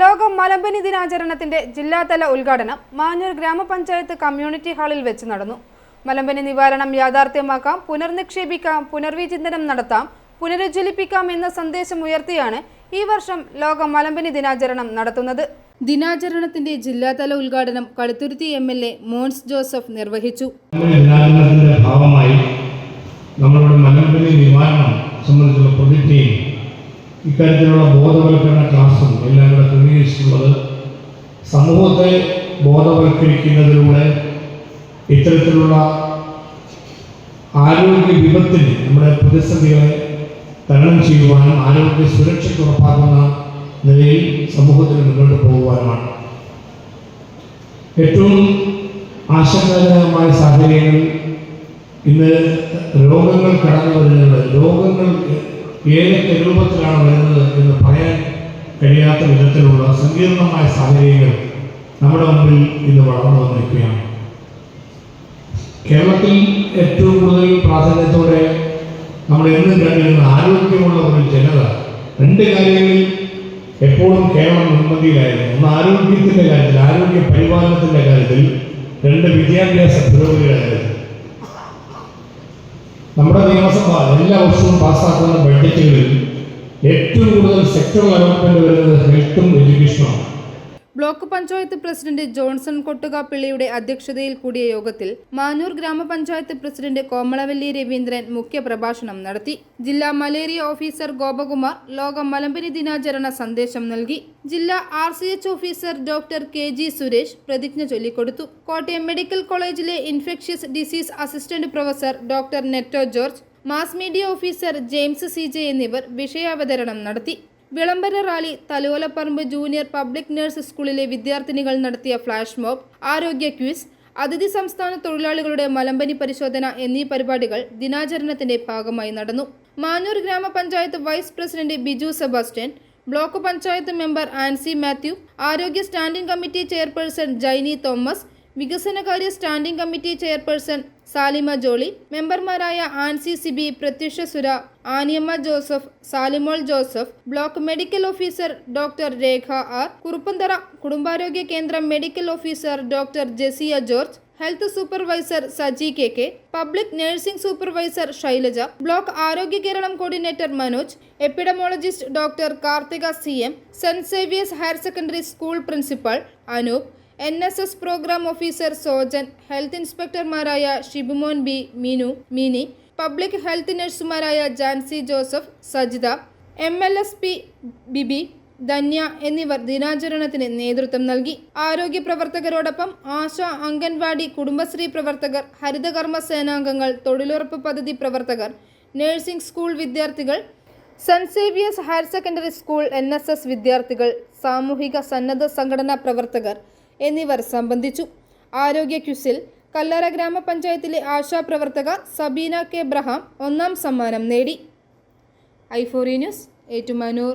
ലോക മലമ്പനി ദിനാചരണത്തിന്റെ ജില്ലാതല ഉദ്ഘാടനം മാഞ്ഞൂർ ഗ്രാമപഞ്ചായത്ത് കമ്മ്യൂണിറ്റി ഹാളിൽ വെച്ച് നടന്നു. മലമ്പനി നിവാരണം യാഥാർത്ഥ്യമാക്കാം പുനർനിക്ഷേപിക്കാം പുനർവിചിന്തനം നടത്താം പുനരുജ്വലിപ്പിക്കാം എന്ന സന്ദേശം ഉയർത്തിയാണ് ഈ വർഷം ലോക മലമ്പനി ദിനാചരണം നടത്തുന്നത്. ദിനാചരണത്തിന്റെ ജില്ലാതല ഉദ്ഘാടനം Kaduthuruthy M L A Mons Joseph നിർവഹിച്ചു. ഭാഗമായി നമ്മളുടെ മലമ്പനി നിവാരണം സംബന്ധിച്ചുള്ള പ്രതിജ്ഞയും ഇക്കാര്യത്തിലുള്ള ബോധവൽക്കരണ ക്ലാസ്സും എല്ലാം കൂടെ ക്രമീകരിച്ചിട്ടുള്ളത് സമൂഹത്തെ ബോധവൽക്കരിക്കുന്നതിലൂടെ ഇത്തരത്തിലുള്ള ആരോഗ്യ വിപത്തിന് നമ്മുടെ പ്രതിസന്ധികളെ തരണം ചെയ്യുവാനും ആരോഗ്യ സുരക്ഷയ്ക്ക് ഉറപ്പാക്കുന്ന നിലയിൽ സമൂഹത്തിന് മുന്നോട്ട് പോകുവാനുമാണ്. ഏറ്റവും ആശങ്കാജനകമായ സാഹചര്യങ്ങളിൽ ഇന്ന് രോഗങ്ങൾ കടന്നു വരുന്നത് രോഗങ്ങൾ ഏതൊക്കെ രൂപത്തിലാണ് വരുന്നത് എന്ന് പറയാൻ കഴിയാത്ത വിധത്തിലുള്ള സങ്കീർണമായ സാഹചര്യങ്ങൾ നമ്മുടെ മുമ്പിൽ ഇന്ന് വളർന്നു വന്നിരിക്കുകയാണ്. കേരളത്തിൽ ഏറ്റവും കൂടുതൽ പ്രാധാന്യത്തോടെ നമ്മൾ എന്നും കണ്ടിരുന്ന ആരോഗ്യമുള്ള ഒരു ജനത രണ്ട് കാര്യങ്ങളിൽ എപ്പോഴും കേരളം മുൻപന്തിയിലായിരുന്നു ഒന്ന് ആരോഗ്യത്തിന്റെ കാര്യത്തിൽ ആരോഗ്യ പരിപാലനത്തിന്റെ കാര്യത്തിൽ രണ്ട് വിദ്യാഭ്യാസ പുരോഗതിയുടെ കാര്യത്തിൽ. നമ്മുടെ നിയമസഭ എല്ലാ വർഷവും പാസ്സാക്കുന്ന ബഡ്ജറ്റുകളിൽ ഏറ്റവും കൂടുതൽ സെക്ടറൽ ഡെവലപ്മെന്റ് വരുന്നത് ഹെൽത്തും എഡ്യൂക്കേഷനുമാണ് ബ്ലോക്ക് പഞ്ചായത്ത് പ്രസിഡന്റ് ജോൺസൺ കൊട്ടുകാപ്പിള്ളിയുടെ അധ്യക്ഷതയിൽ കൂടിയ യോഗത്തിൽ മാനൂർ ഗ്രാമപഞ്ചായത്ത് പ്രസിഡന്റ് കോമളവല്ലി രവീന്ദ്രൻ മുഖ്യപ്രഭാഷണം നടത്തി. ജില്ലാ മലേറിയ ഓഫീസർ ഗോപകുമാർ ലോക മലമ്പനി ദിനാചരണ സന്ദേശം നൽകി. ജില്ലാ R C H officer doctor K G Suresh പ്രതിജ്ഞ ചൊല്ലിക്കൊടുത്തു. കോട്ടയം മെഡിക്കൽ കോളേജിലെ infectious disease assistant professor doctor Netto George mass media officer James C എന്നിവർ വിഷയാവതരണം നടത്തി. വിളംബര rally Thalayolaparambu junior public nurse സ്കൂളിലെ വിദ്യാർത്ഥിനികൾ നടത്തിയ ഫ്ലാഷ് മോബ് ആരോഗ്യ ക്വിസ് അതിഥി സംസ്ഥാന തൊഴിലാളികളുടെ മലമ്പനി പരിശോധന എന്നീ പരിപാടികൾ ദിനാചരണത്തിന്റെ ഭാഗമായി നടന്നു. മാനൂർ ഗ്രാമപഞ്ചായത്ത് vice president Biju Sebastian block panchayat member Ancy Mathew ആരോഗ്യ standing committee chairperson Jaini Thomas വികസനകാര്യ standing committee chairperson Salima Jolly മെമ്പർമാരായ Ancy Sibi Prathyusha Sura Aniyamma Joseph Salimol Joseph block medical officer doctor Rekha R Kuruppanthara കുടുംബാരോഗ്യ കേന്ദ്രം medical officer doctor Jesiya George health supervisor Saji K K public nursing supervisor Shailaja block Arogya Keralam coordinator Manoj epidemiologist doctor Karthika C M saint Xavier's higher secondary school principal Anoop N S S programme officer Sojan health ഇൻസ്പെക്ടർമാരായ Shibumon B Meenu Meeni public health നഴ്സുമാരായ Jancy Joseph Sajitha M L S P Bibi Dhanya എന്നിവർ ദിനാചരണത്തിന് നേതൃത്വം നൽകി. ആരോഗ്യ പ്രവർത്തകരോടൊപ്പം ആശ അംഗൻവാടി കുടുംബശ്രീ പ്രവർത്തകർ ഹരിതകർമ്മ സേനാംഗങ്ങൾ തൊഴിലുറപ്പ് പദ്ധതി പ്രവർത്തകർ നഴ്സിംഗ് സ്കൂൾ വിദ്യാർത്ഥികൾ saint Xavier's higher secondary school N വിദ്യാർത്ഥികൾ സാമൂഹിക സന്നദ്ധ സംഘടനാ പ്രവർത്തകർ എന്നിവർ സംബന്ധിച്ചു. ആരോഗ്യ ക്യുസിൽ കല്ലറ ഗ്രാമപഞ്ചായത്തിലെ ആശാപ്രവർത്തക സബീന കെ ബ്രഹാം ഒന്നാം സമ്മാനം നേടി. ഐഫോറി ന്യൂസ് ഏറ്റുമാനൂർ.